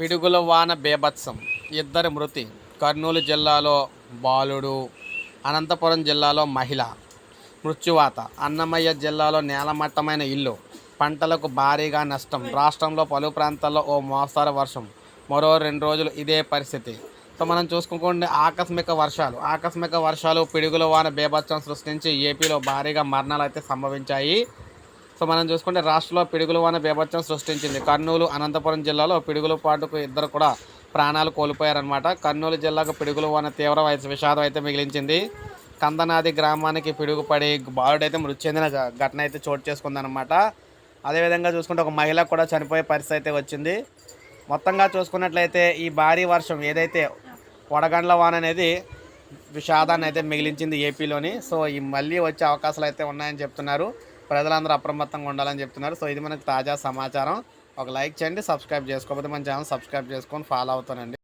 పిడుగుల వాన బేభత్సం. ఇద్దరి మృతి. కర్నూలు జిల్లాలో బాలుడు అనంతపురం జిల్లాలో మహిళ. మృత్యువాత. అన్నమయ్య జిల్లాలో నేలమట్టమైన ఇల్లు. పంటలకు భారీగా నష్టం. రాష్ట్రంలో పలు ప్రాంతాల్లో ఓ మోస్తరు వర్షం. మరో రెండు రోజులు ఇదే పరిస్థితి. సో మనం చూసుకోకుండా ఆకస్మిక వర్షాలు. ఆకస్మిక వర్షాలు పిడుగుల వాన బేభత్సం సృష్టించి ఏపీలో భారీగా మరణాలు అయితే సంభవించాయి. సో మనం చూసుకుంటే రాష్ట్రంలో పిడుగుల వాన బీభత్సం సృష్టించింది. కర్నూలు అనంతపురం జిల్లాలో పిడుగుల పాటుకు ఇద్దరు కూడా ప్రాణాలు కోల్పోయారనమాట కర్నూలు జిల్లాకు పిడుగుల వాన తీవ్ర విషాదం అయితే మిగిలించింది. కందనాది గ్రామానికి పిడుగు పడి బాలుడైతే మృతి చెందిన ఘటన అయితే చోటు చేసుకుందనమాట అదేవిధంగా చూసుకుంటే ఒక మహిళ కూడా చనిపోయే పరిస్థితి అయితే వచ్చింది. మొత్తంగా చూసుకున్నట్లయితే ఈ భారీ వర్షం ఏదైతే వడగండ్ల వాన అనేది విషాదాన్ని అయితే మిగిలించింది ఏపీలోని సో ఈ మళ్ళీ వచ్చే అవకాశాలు అయితే ఉన్నాయని చెప్తున్నారు. ప్రజలందరూ అప్రమత్తంగా ఉండాలని చెప్తున్నారు. సో ఇది మనకు తాజా సమాచారం. ఒక లైక్ చేయండి సబ్స్క్రైబ్ చేసుకోకపోతే మన ఛానల్ సబ్స్క్రైబ్ చేసుకొని ఫాలో అవుతానండి.